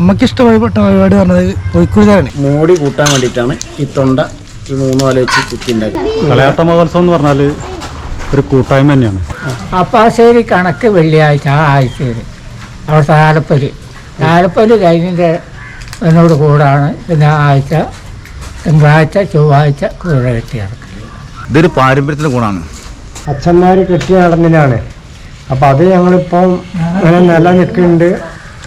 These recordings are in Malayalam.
അമ്മയ്ക്ക് ഇഷ്ടപ്പെട്ട പരിപാടി പറഞ്ഞത് കോഴിക്കുഴിതാണ് മോടി കൂട്ടാൻ വേണ്ടിയിട്ടാണ് ഈ തൊണ്ട ഈ മൂന്ന് വല വെച്ച് കുത്തി കളയാട്ട മഹോത്സവം എന്ന് പറഞ്ഞാൽ ഒരു കൂട്ടായ്മ തന്നെയാണ്. അപ്പാശ്ശേരി കണക്ക് വെള്ളിയാഴ്ച ആ ആഴ്ചയിൽ അവിടെ താലപ്പൽ താലപ്പൽ കഴിഞ്ഞിട്ട് എന്നോട് കൂടാണ് പിന്നെ ആ ആഴ്ച തിങ്കളാഴ്ച ചൊവ്വാഴ്ച കൂടെ കെട്ടി ഇറക്കും ഇതൊരു പാരമ്പര്യത്തിന്റെ ഗുണമാണ്. അച്ഛന്മാർ കെട്ടി നടന്നിലാണ് അപ്പം അത് ഞങ്ങളിപ്പം നില നിലനിൽക്കുന്നുണ്ട്.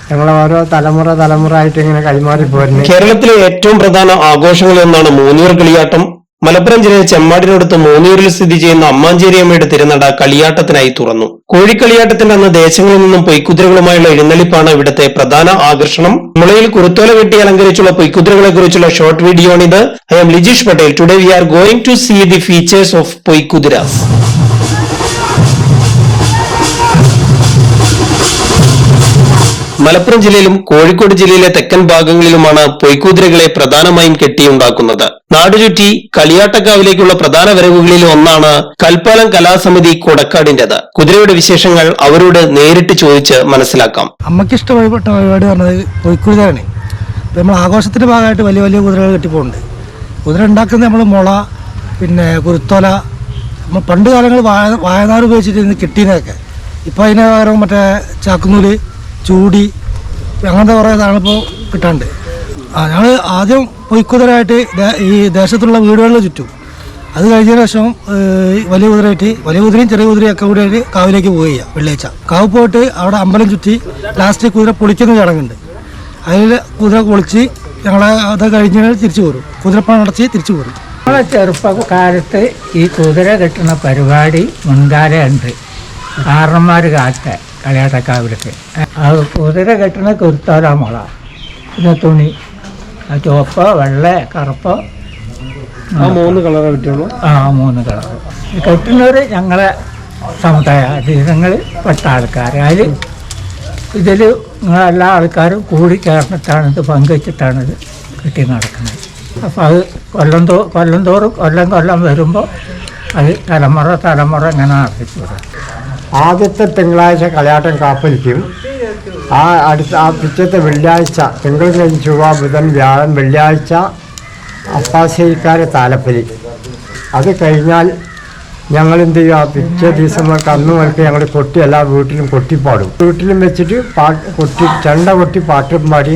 ഞങ്ങൾ ഓരോ തലമുറ തലമുറ ആയിട്ട് ഇങ്ങനെ കൈമാറി പോരുന്നത് കേരളത്തിലെ ഏറ്റവും പ്രധാന ആഘോഷങ്ങളിൽ ഒന്നാണ് മൂന്നൂർ കളിയാട്ടം. മലപ്പുറം ജില്ലയിലെ ചെമ്മാടിനടുത്ത് മൂന്നൂരിൽ സ്ഥിതി ചെയ്യുന്ന അമ്മാഞ്ചേരി അമ്മയുടെ തിരുനട കളിയാട്ടത്തിനായി തുറന്നു. കോഴിക്കളിയാട്ടത്തിന്റെ അന്ന് ദേശങ്ങളിൽ നിന്നും പൊയ്ക്കുതിരകളുമായുള്ള എഴുന്നള്ളിപ്പാണ് ഇവിടുത്തെ പ്രധാന ആകർഷണം. മുളയിൽ കുരുത്തോല കെട്ടി അലങ്കരിച്ചുള്ള പൊയ്ക്കുതിരകളെ കുറിച്ചുള്ള ഷോർട്ട് വീഡിയോ ആണിത്. I'm Lijeesh Patel today we are going to see the features of പൊയ്ക്കുതിരാസ് Malappuram ജില്ലയിലും കോഴിക്കോട് ജില്ലയിലെ തെക്കൻ ഭാഗങ്ങളിലുമാണ് പൊയ്ക്കുതിരകളെ പ്രധാനമായും കെട്ടിയുണ്ടാക്കുന്നത്. നാടുചുറ്റി കളിയാട്ടക്കാവിലേക്കുള്ള പ്രധാന വരവുകളിൽ ഒന്നാണ് കൽപ്പാലം കലാസമിതി കൊടക്കാടിന്റേത് കുതിരയുടെ വിശേഷങ്ങൾ അവരോട് നേരിട്ട് ചോദിച്ച് മനസ്സിലാക്കാം. അമ്മയ്ക്ക് വഴിപെട്ട പരിപാടി പറഞ്ഞത് പൊയ്ക്കുതിരാണ്. നമ്മൾ ആഘോഷത്തിന്റെ ഭാഗമായിട്ട് വലിയ വലിയ കുതിരകൾ കെട്ടിപ്പോകുന്നുണ്ട് കുതിര ഉണ്ടാക്കുന്നത് നമ്മൾ മുള പിന്നെ കുരുത്തോല നമ്മൾ പണ്ട് കാലങ്ങൾ വായ വായനാർ ഉപയോഗിച്ചിട്ട് കെട്ടിയതൊക്കെ ഇപ്പോൾ അതിന് പകരം മറ്റേ ചാക്കുനൂൽ ചൂടി അങ്ങനത്തെ കുറേ ഇപ്പോൾ കിട്ടാണ്ട്. ഞങ്ങൾ ആദ്യം പൊയ്ക്കുതിരായിട്ട് ഈ ദേശത്തുള്ള വീടുകളിൽ ചുറ്റും. അത് കഴിഞ്ഞ ശേഷം വലിയ കുതിരയായിട്ട് വലിയ കുതിരയും ചെറിയ കുതിരയും ഒക്കെ കൂടി കാവിലേക്ക് പോവുക വെള്ളിയാഴ്ച. കാവ് പോയിട്ട് അവിടെ അമ്പലം ചുറ്റി ലാസ്റ്റ് കുതിര പൊളിക്കുന്ന ചടങ്ങുണ്ട്. അതിൽ കുതിര പൊളിച്ച് ഞങ്ങളെ അത് കഴിഞ്ഞ് തിരിച്ചു പോരും. കുതിരപ്പണം നടത്തി തിരിച്ചു പോരും. നമ്മളെ ചെറുപ്പക്കാലത്ത് ഈ കുതിര കെട്ടുന്ന പരിപാടി മുൻകാലുണ്ട് കാരണന്മാർ കാലത്തെ കളിയാട്ടക്കാവിലൊക്കെ ആ കുതിര കെട്ടണ കുരുത്താരാ മുള പിന്നെ തുണി ആ ചുവപ്പ് വെള്ള കറുപ്പ് ആ മൂന്ന് കളറേ പറ്റുള്ളൂ ആ മൂന്ന് കളർ കെട്ടുന്നവർ ഞങ്ങളെ സമുദായ ജീവിതങ്ങൾ പെട്ട ആൾക്കാർ അതിൽ ഇതിൽ എല്ലാ ആൾക്കാരും കൂടി ചേർന്നിട്ടാണ് ഇത് പങ്കുവച്ചിട്ടാണ് ഇത് കെട്ടി നടക്കുന്നത് അപ്പോൾ അത് കൊല്ലം തോ കൊല്ലം തോറും കൊല്ലം കൊല്ലം വരുമ്പോൾ അത് തലമുറ തലമുറ ഇങ്ങനെ നടത്തിച്ചു ആദ്യത്തെ തിങ്കളാഴ്ച കളിയാട്ടം കാപ്പലിക്കും ആ അടുത്ത ആ പിറ്റത്തെ വെള്ളിയാഴ്ച തിങ്കൾ കഴിഞ്ഞ് ചൊവ്വ ബുധൻ വ്യാഴം വെള്ളിയാഴ്ച അപ്പാശ്ശേരിക്കാരെ താലപ്പലി. അത് കഴിഞ്ഞാൽ ഞങ്ങൾ എന്ത് ആ പിറ്റേ ദിവസം അന്ന് മുതൽക്ക് ഞങ്ങൾ കൊട്ടി എല്ലാ വീട്ടിലും കൊട്ടിപ്പാടും വീട്ടിലും വെച്ചിട്ട് പാട്ട് കൊട്ടി ചെണ്ട കൊട്ടി പാട്ടും പാടി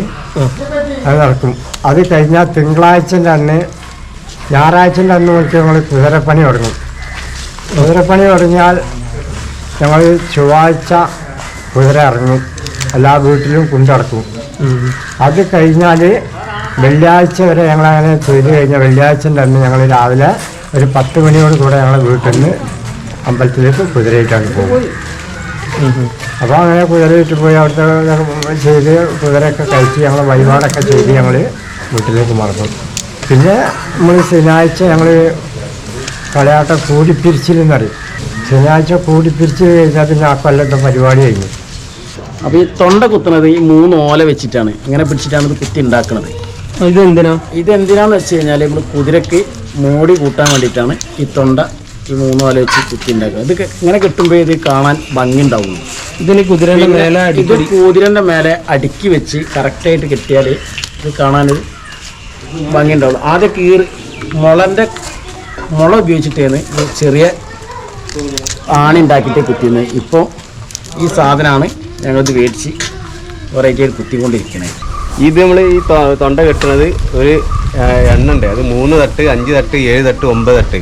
അത് നടക്കും. അത് കഴിഞ്ഞാൽ തിങ്കളാഴ്ചന്റെ അന്ന് ഞായറാഴ്ചന്റെ അന്ന് മുതൽക്ക് ഞങ്ങൾ കുതിരപ്പണി തുടങ്ങും. കുതിരപ്പണി തുടങ്ങിയാൽ ഞങ്ങൾ ചൊവ്വാഴ്ച കുതിര ഇറങ്ങും. എല്ലാ വീട്ടിലും കൊണ്ടിറക്കും അത് കഴിഞ്ഞാൽ വെള്ളിയാഴ്ച വരെ ഞങ്ങളങ്ങനെ ചെയ്ത് കഴിഞ്ഞാൽ വെള്ളിയാഴ്ച തന്നെ ഞങ്ങൾ രാവിലെ ഒരു പത്ത് മണിയോട് കൂടെ ഞങ്ങളെ വീട്ടിൽ നിന്ന് അമ്പലത്തിലേക്ക് കുതിരയിട്ടാണ് പോകും അപ്പോൾ അങ്ങനെ കുതിരയിട്ട് പോയി അവിടുത്തെ ചെയ്ത് കുതിരയൊക്കെ കഴിച്ച് ഞങ്ങൾ വഴിപാടൊക്കെ ചെയ്ത് ഞങ്ങൾ വീട്ടിലേക്ക് മറക്കും പിന്നെ നമ്മൾ ശനിയാഴ്ച ഞങ്ങൾ കളയാട്ടം കൂടിപ്പിരിച്ചിലെന്ന് പറയും കൂടി തിരിച്ചു കഴിഞ്ഞാൽ പിന്നെ ആ കൊല്ലത്തെ പരിപാടി കഴിഞ്ഞു. അപ്പോൾ ഈ തൊണ്ട കുത്തുന്നത് ഈ മൂന്ന് ഓല വെച്ചിട്ടാണ്. ഇങ്ങനെ പിടിച്ചിട്ടാണ് ഇത് കുത്തി ഉണ്ടാക്കുന്നത് ഇത് എന്തിനാ ഇത് എന്തിനാന്ന് വെച്ച് കഴിഞ്ഞാൽ നമ്മൾ കുതിരക്ക് മോടി കൂട്ടാൻ വേണ്ടിയിട്ടാണ് ഈ തൊണ്ട ഈ മൂന്ന് ഓല വെച്ച് കുത്തി ഉണ്ടാക്കുക ഇത് ഇങ്ങനെ കിട്ടുമ്പോൾ ഇത് കാണാൻ ഭംഗി ഉണ്ടാവുന്നു ഇതിന് കുതിരയുടെ മേലെ ഇത് കുതിരന്റെ മേലെ അടുക്കി വെച്ച് കറക്റ്റായിട്ട് കെട്ടിയാൽ ഇത് കാണാനൊരു ഭംഗി ഉണ്ടാവുള്ളൂ ആദ്യം കീറി മുളന്റെ മുള ഉപയോഗിച്ചിട്ടാണ് ചെറിയ ആണി ഉണ്ടാക്കിയിട്ട് ഇപ്പോ ഇപ്പോൾ ഈ സാധനമാണ് ഞങ്ങളിത് മേടിച്ച് വെറൈറ്റി ആയിട്ട് കുത്തിക്കൊണ്ടിരിക്കുന്നത് ഇത് നമ്മൾ ഈ തൊണ്ട കെട്ടുന്നത് ഒരു എണ്ണുണ്ട്. എണ്ണ ഉണ്ട് അത് മൂന്ന് തട്ട് അഞ്ച് തട്ട് ഏഴ് തട്ട് ഒമ്പത് തട്ട്.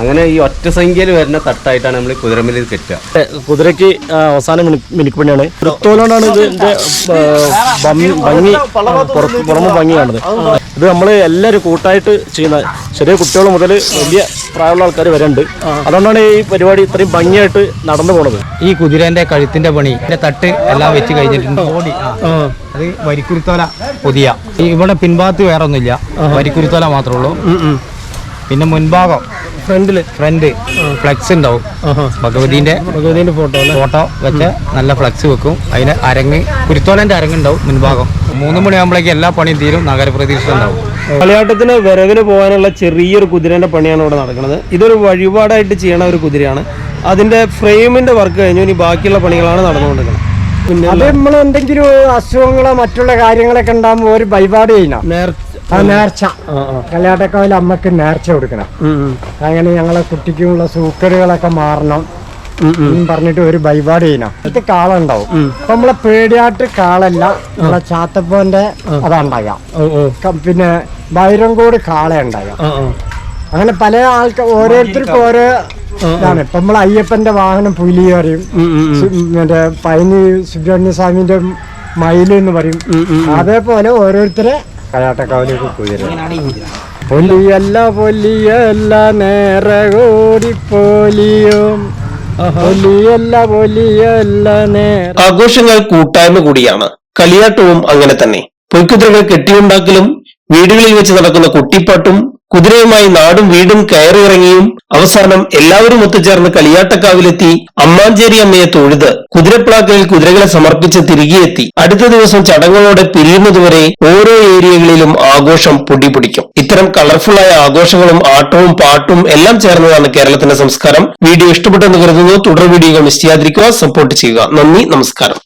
അങ്ങനെ ഈ ഒറ്റ സംഖ്യയിൽ വരുന്ന തട്ടായിട്ടാണ് നമ്മൾ കുതിരമേലിൽ കെട്ടുക. കുതിരയ്ക്ക് അവസാന മിനുക്കുപണിയാണ്. വൃത്തോലാണ് ഇതിന്റെ ഭംഗി പുറമെ ഭംഗി കാണുന്നത് ഇത് നമ്മൾ എല്ലാവരും കൂട്ടായിട്ട് ചെയ്യുന്ന ചെറിയ കുട്ടികൾ മുതൽ വലിയ പ്രായമുള്ള ആൾക്കാർ വരെ ഉണ്ട് അതുകൊണ്ടാണ് ഈ പരിപാടി ഇത്രയും ഭംഗിയായിട്ട് നടന്നു പോണത്. ഈ കുതിരന്റെ കഴുത്തിന്റെ പണി തട്ട് എല്ലാം വെച്ച് കഴിഞ്ഞിട്ടുണ്ട്. ഓടി അത് വരിക്കുരുത്തോല പുതിയ. ഇവിടെ പിൻഭാഗത്ത് വേറെ ഒന്നുമില്ല വരിക്കുരുത്തോല മാത്രമേ ഉള്ളൂ. പിന്നെ മുൻഭാഗം. ഫ്രണ്ടിൽ ഫ്രണ്ട്. ഫ്ലക്സ് ഉണ്ടാവും. ഭഗവതിന്റെ ഭഗവതിന്റെ ഫോട്ടോ ഫോട്ടോ വെച്ച് നല്ല ഫ്ലക്സ് വെക്കും. അതിന് അരങ്ങ് കുരുത്തോലന്റെ അരങ്ങുണ്ടാവും മുൻഭാഗം. മൂന്ന് മണിയാകുമ്പോഴേക്കും എല്ലാ പണിയും തീരും. നഗരപ്രതീക്ഷ ഉണ്ടാവും കളിയാട്ടത്തിന് വിറകിന് പോകാനുള്ള ചെറിയൊരു കുതിരേന്റെ പണിയാണ് ഇവിടെ നടക്കുന്നത്. ഇതൊരു വഴിപാടായിട്ട് ചെയ്യണ ഒരു കുതിരയാണ്. അതിന്റെ ഫ്രെയിമിന്റെ വർക്ക് കഴിഞ്ഞു. ഇനി ബാക്കിയുള്ള പണികളാണ് നടന്നുകൊണ്ടിരിക്കുന്നത്. പിന്നെ നമ്മൾ എന്തെങ്കിലും അസുഖങ്ങളോ മറ്റുള്ള കാര്യങ്ങളൊക്കെ ഉണ്ടാകുമ്പോൾ ഒരു വഴിപാട് ചെയ്യണം. ആ നേർച്ച. കല്യാട്ടക്കാവിൽ അമ്മയ്ക്ക് നേർച്ച കൊടുക്കണം. അങ്ങനെ ഞങ്ങളെ കുട്ടിക്കുള്ള സൂക്കറുകളൊക്കെ മാറണം. പറഞ്ഞിട്ട് ഒരു ബൈപാട് ചെയ്യണം. ഇത് കാളുണ്ടാവും. അപ്പൊ നമ്മളെ പേടിയാട്ട് കാളല്ല. നമ്മളെ ചാത്തപ്പോന്റെ അതുണ്ടാകാം പിന്നെ ബൈരങ്കോട് കാള ഉണ്ടാകാം അങ്ങനെ പല ആൾക്കാർ ഓരോരുത്തർക്കും ഓരോ ഇതാണ്. ഇപ്പൊ നമ്മളെ അയ്യപ്പന്റെ വാഹനം പുലി പറയും മറ്റേ പൈനി സുബ്രഹ്മണ്യ സ്വാമിന്റെ മയിൽ എന്ന് പറയും അതേപോലെ ഓരോരുത്തരെ കലാട്ടക്കാവിലേക്ക് കുതിര പൊലിയല്ല പൊലിയല്ല നേരെ ഓടി പോലിയോ പൊലിയല്ല പൊലിയല്ല നേരെ. ആഘോഷങ്ങൾ കൂട്ടായ്മ കൂടിയാണ്. കളിയാട്ടവും അങ്ങനെ തന്നെ. പൊയ്ക്കുതിരകൾ കെട്ടിയുണ്ടാക്കലും വീടുകളിൽ വെച്ച് നടക്കുന്ന കുട്ടിപ്പാട്ടും കുതിരയുമായി നാടും വീടും കയറിയിറങ്ങിയും അവസാനം എല്ലാവരും ഒത്തുചേർന്ന് കളിയാട്ടക്കാവിലെത്തി അമ്മാഞ്ചേരി അമ്മയെ തൊഴുത് കുതിരപ്ലാക്കലിൽ കുതിരകളെ സമർപ്പിച്ച് തിരികെയെത്തി അടുത്ത ദിവസം ചടങ്ങുകളോടെ പിരിയുന്നതുവരെ ഓരോ ഏരിയകളിലും ആഘോഷം പൊടിപിടിക്കും. ഇത്തരം കളർഫുള്ളായ ആഘോഷങ്ങളും ആട്ടവും പാട്ടും എല്ലാം ചേർന്നതാണ് കേരളത്തിന്റെ സംസ്കാരം. വീഡിയോ ഇഷ്ടപ്പെട്ടെന്ന് കരുതുന്നു. തുടർ വീഡിയോകൾ മിസ് ചെയ്യാതിരിക്കുക സപ്പോർട്ട് ചെയ്യുക. നന്ദി. നമസ്കാരം.